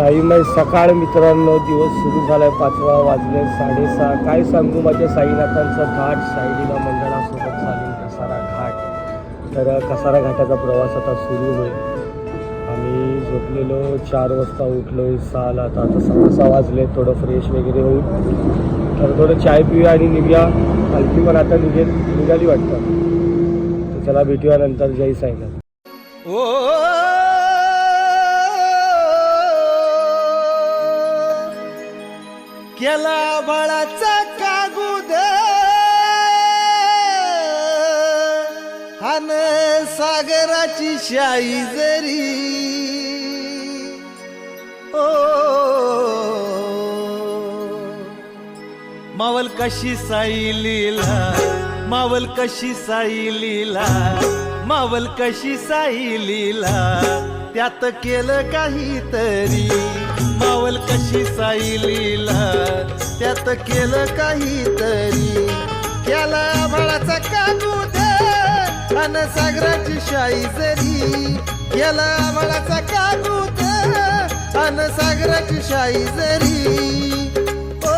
साईमय सकाळ मित्रांनो दिवस सुरू झालाय पाचवा वाजले साडेसहा. काय सांगू माझ्या साईनाथांचा घाट? साईलीला मंडळासोबत चालेल कसारा घाट. तर कसारा घाटाचा प्रवास आता सुरू होईल. आम्ही झोपलेलो चार वाजता उठलो सहाला आता आता सहा सहा वाजले थोडं फ्रेश वगैरे होऊन. तर थोडं चाय पिऊया आणि निघूया. आणखी पण आता निघेल निघाली वाटतं. तर चला भेटूया नंतर जय साईनाथ. केला बाळाचा कागुद. हान सागराची शाई जरी. ओ. मावल कशी साई लीला मावल कशी साई लीला मावल कशी साई लीला. त्यात केलं काहीतरी. मावल कशी साई लीला त्यात केलं काहीतरी. केला बाळाचा कागूद अन सागराची शाई जरी. केला बाळाचा कागूद अन सागराची शाई जरी. ओ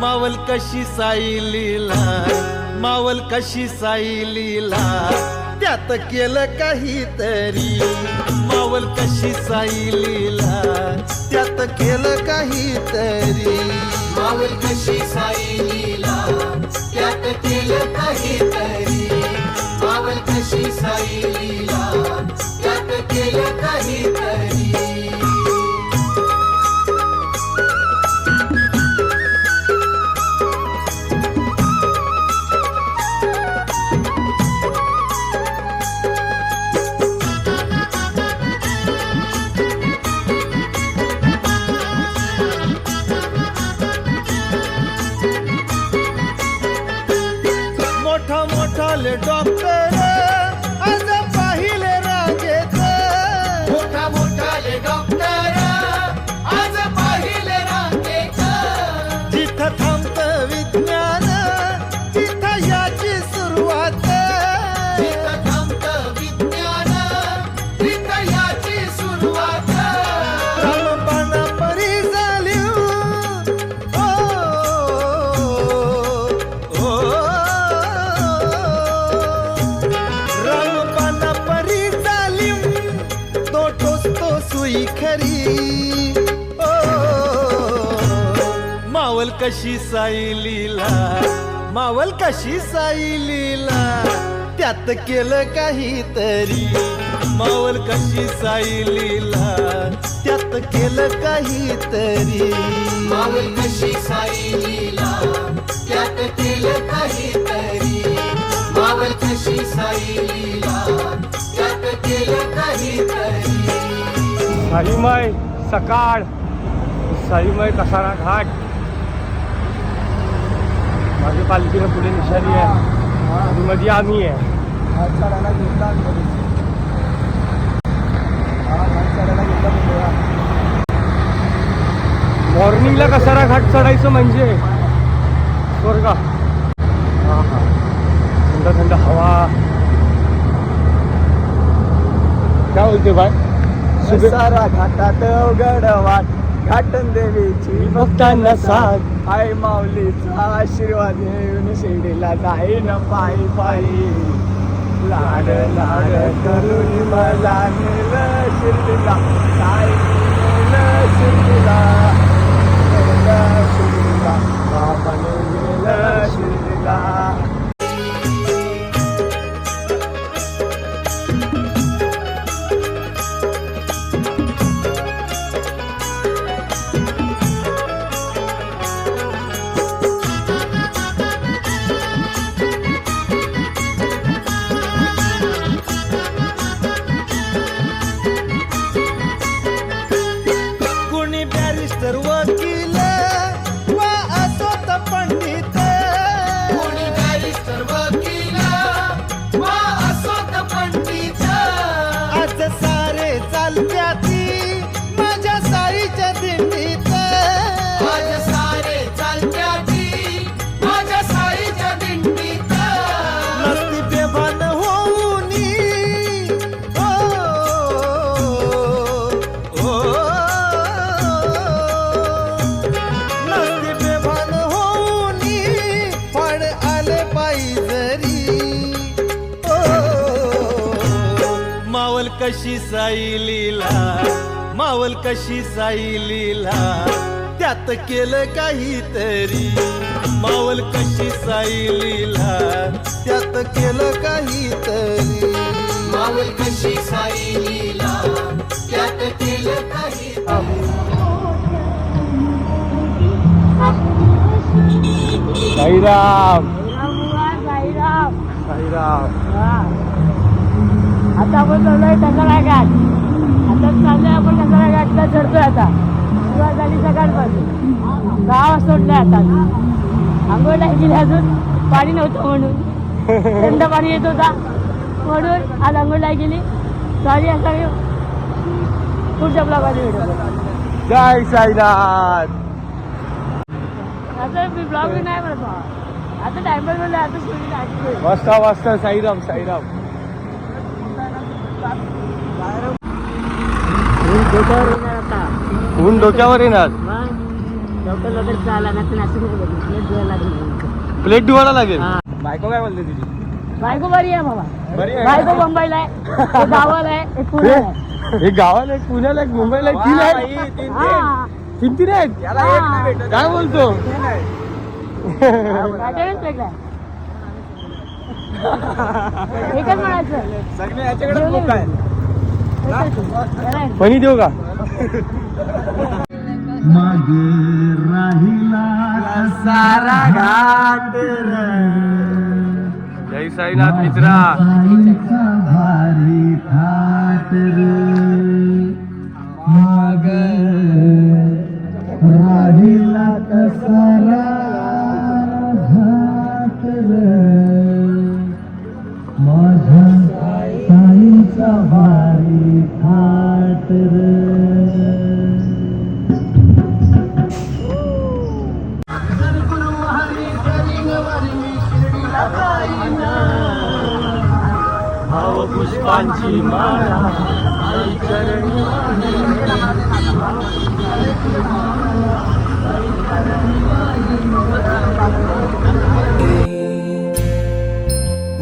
मावल कशी साई लीला मावल कशी साई लीला त्यात केलं काहीतरी. मावल कशी साई लीला त्यात केलं काहीतरी. मावल कशी साईलीला त्यात केलं काहीतरी. मावल कशी साईलीला त्यात केलं काहीतरी. कशी साई लीला मावल कशी साई लीला त्यात केलं काहीतरी. मावल कशी साई लीला त्यात केलं काहीतरी. मावल कशी साई लीला त्यात केलं काहीतरी. मावल कशी साई लीला त्यात केलं काहीतरी. साईमय सकाळ. साईमय कसारा घाट. माझी पालिकेला पुढे निशाणी आहे. आणि मध्ये आम्ही आहे. मॉर्निंगला कसारा घाट चढायचं म्हणजे? स्वर्ग. हा हा थंड थंड हवा. काय बोलते बाय? सुबे- सारा घाटात अवघड वाट घाटन देवीची भक्तांना साथ. आई माऊलीचा आशीर्वाद घेऊन शिर्डीला जाईन पायी पायी. लाड लाड करून मला नेलं शिर्डीला. कशी साई लीला मावल कशी साई लीला त्यात केलं काहीतरी मावल कशी साई लीला त्यात केलं काहीतरी मावल कशी साई लीला त्यात केलं काही साईराम. साईराम. आता आपण चाललोय टकरा घाट आता चाललोय आपण टकरा घाटला चढतोय आता. सुरुवात झाली सकाळपासून. दहा वाजता उठले आता. आंघोळ नाही गेली अजून. पाणी नव्हतं म्हणून. थंड पाणी येत होता. म्हणून आज आंघोळ नाही गेली. सॉरी असा पुढच्या ब्लॉगमध्ये व्हिडिओ जय साईनाथ. आता मी ब्लॉग नाही म्हणत. आता म्हणलं आता मस्त मस्त. साईराम साईराम. डोक्यावर येणार आता. ऊन डोक्यावर येणार? मग लवकर लवकर चाला ना तर नाशिक नको बघू. लय डोळा लागेल. प्लेट धुवायला लागेल? हा. बायको काय बोलते तुझी बायको बरी आहे बाबा. बरी आहे बायको मुंबईला आहे. एक गावाला आहे एक पुण्याला आहे. हे गावाला एक पुण्याला एक मुंबईला एक तीन आहेत? हा. तीन तीन आहेत. काय बोलतो? पॅटर्नच वेगळा आहे. एकच म्हणायचं. सगळे याच्याकडे खूप आहे आहे. फणी देऊ का? सारा घाट जय साईनाथ मित्रा. भारी थाट माग राहिला कसारा पुष्पांची माळा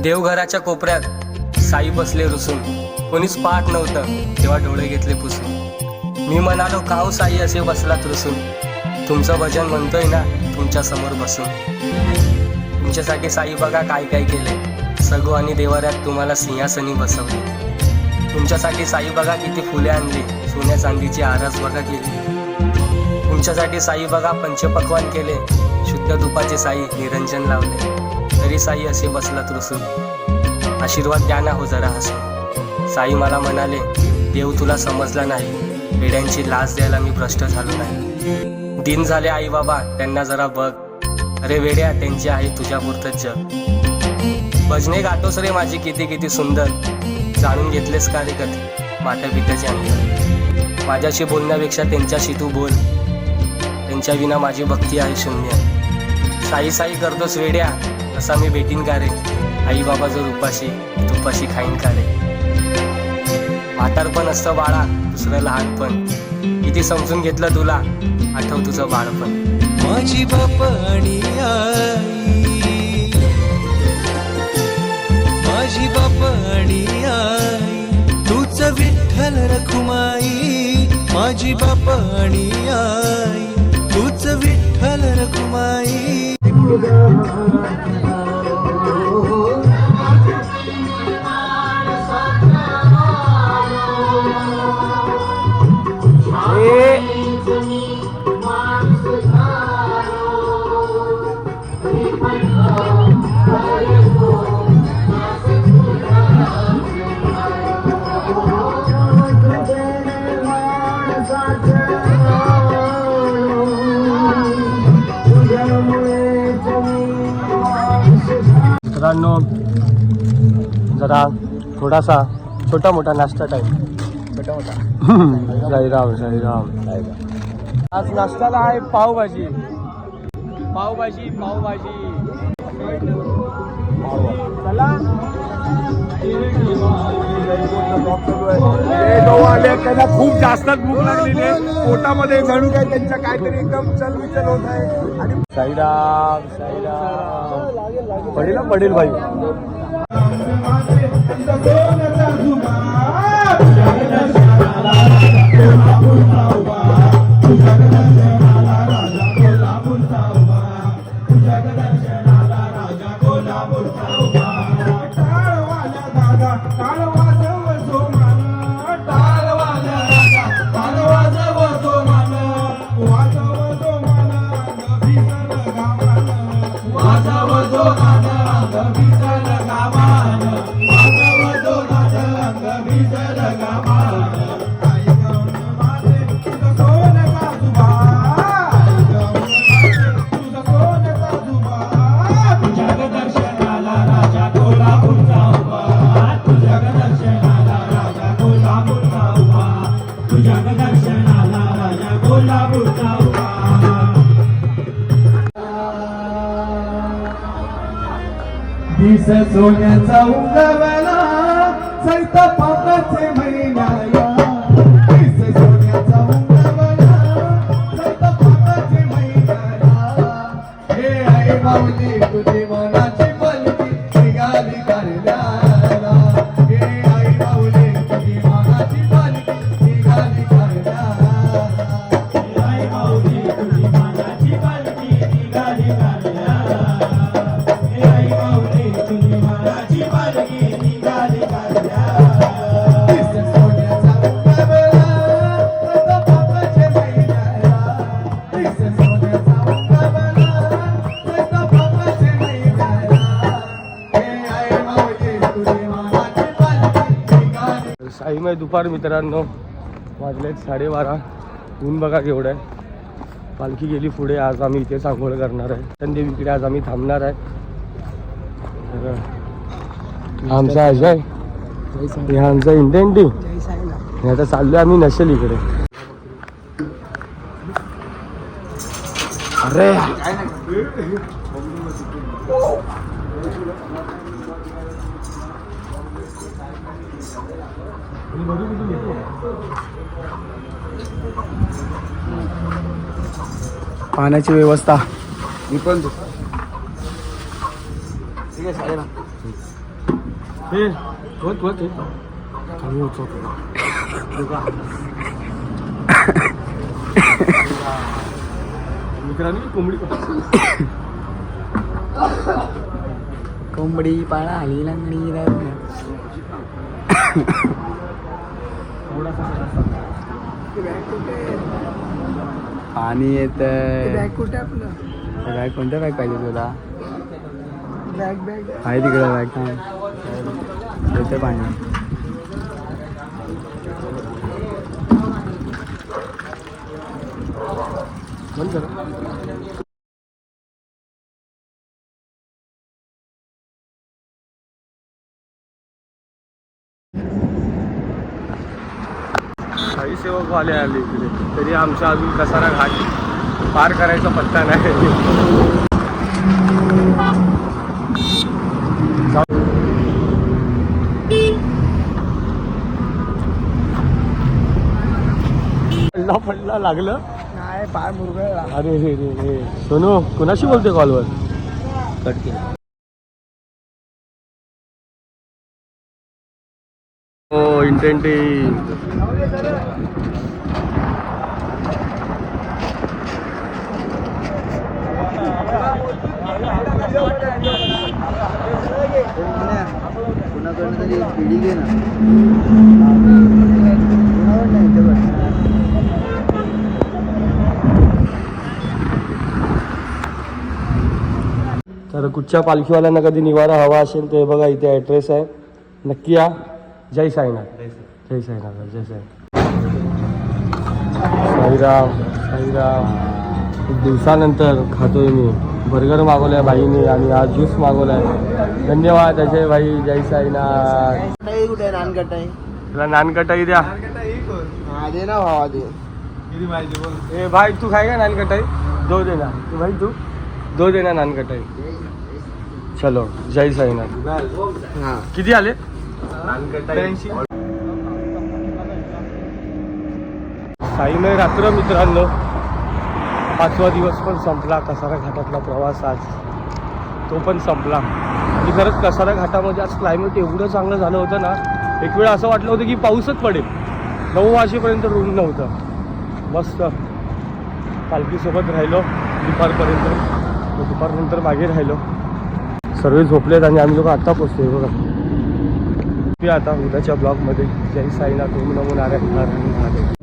देवघराच्या कोपऱ्यात साई बसले रुसून. कोणीच पाहत नव्हतं तेव्हा डोळे घेतले पुसून. मी म्हणालो काव साई असे बसलात रुसून? तुमचं भजन म्हणतोय ना तुमच्यासमोर बसून. तुमच्यासाठी साई बघा काय काय केलंय. सगू आणि देवाऱ्यात तुम्हाला सिंहासनी बसवले. तुमच्यासाठी साई बघा किती फुले आणली सोन्या चांदीची आरास बघा केली. तुमच्यासाठी साई बघा पंचपक्वान केले शुद्ध तुपाचे साई निरंजन लावले. तरी साई असे बसलात रुसून आशीर्वाद द्या ना हो जरा हसून साई मला म्हणाले देव तुला समजला नाही. वेड्यांची लाच द्यायला मी भ्रष्ट झालो नाही. दिन झाले आई बाबा त्यांना जरा बघ. अरे वेड्या त्यांची आहे तुझ्या पुरतच जग. भजने गातोस रे माझी किती किती सुंदर. जाणून घेतलेस का रे कधी माता पित्याचे अंग. माझ्याशी बोलण्यापेक्षा त्यांच्याशी तू बोल. त्यांच्या विना माझी भक्ती आहे शून्य. साई साई करतोस वेड्या असा मी भेटीन का रे? आई बाबा जो उपाशी तुपाशी खाईन का रे? म्हातारपण असतं बाळा दुसरं लहानपण किती समजून घेतलं तुला आठव तुझं बाळपण. माझी बापाणी आई. माझी बापाणी आई तूच विठ्ठल रखुमाई माझी बापाणी आई तूच विठ्ठल रखुमाई. मित्रांनो जरा थोडासा छोटा मोठा नाश्ता टाईम छोटा मोठा साईराम साईराम आज नाश्त्याला आहे पावभाजी. पावभाजी पावभाजी. चला. त्यांना खूप जास्तच भूक लागलेली आहे. पोटामध्ये जणू काय त्यांच्या काहीतरी एकदम चल विचल होत आहे. आणि साईराम साईराम. पडेल ना पडेल भाई. निघाली साईमय दुपार मित्रांनो. वाजलेत साडेबारा. ऊन बघा केवढं आहे. पालखी गेली पुढे आज आम्ही इथे सांगोळ करणार आहे. संदेवीकडे आज आम्ही थांबणार आहे. तर आमचा अजय. हे आमचा इंटेंटी आणि आता चाललोय आम्ही नसेल इकडे. अरे! पाण्याची व्यवस्था. मी पण हे होत होत हे. कमी होत होत. मित्रांनी कोंबडी कोंबडी पाळा आली लंगडी पाणी येत बॅग कोणत्या बॅग पाहिजे तुला? आहे तिकडे बॅग येते पाणी. बंद करा. काही सेवक वाले आले इकडे. तरी आमचा अजून कसारा घाट पार करायचा पत्ता नाही. पडला पडला लागलं. नाही पाय मुरगळला. अरे रे रे रे. सोनू कुणाशी बोलते कॉलवर कट केलं. हो इंटेंटी कुणाकडनं तरी पिढी घे ना तर कुठच्या पालखीवाल्यांना कधी निवारा हवा असेल ते बघा इथे ॲड्रेस आहे. नक्की या. जय साईनाथ. जय साईनाथ. जय साई साईराम साईराम. खूप दिवसानंतर खातोय मी. बर्गर मागवलाय बाईने आणि आज ज्यूस मागवलाय. धन्यवाद अजय भाई जय साईनाथ. कुठे नानकट आहे तुला नानकटाई द्या. हा दे ना भावा दे. ए भाई तू खाएगा नानकटाई दो देना तो भाई तू? दो देना नानकटाई चलो जय साईनाथ. हा. किती आले? साईमय रात्र मित्रांनो पाचवा दिवस पण संपला. कसारा घाटातला प्रवास आज तो पण संपला. आणि खरंच कसारा घाटामध्ये आज क्लायमेट एवढं चांगलं झालं होतं ना एक वेळ असं वाटलं होतं की पाऊसच पडेल. नऊ वाजेपर्यंत रूम नव्हतं. मस्त. पालखीसोबत राहिलो दुपारपर्यंत. दुपारनंतर मागे राहिलो. सर्व झोपलेत आणि आम्ही लोक आत्ता पोचतोय बघा. आता उद्याच्या ब्लॉगमध्ये जय साईनाथ. ओम नमो नारायण. नारायण झाले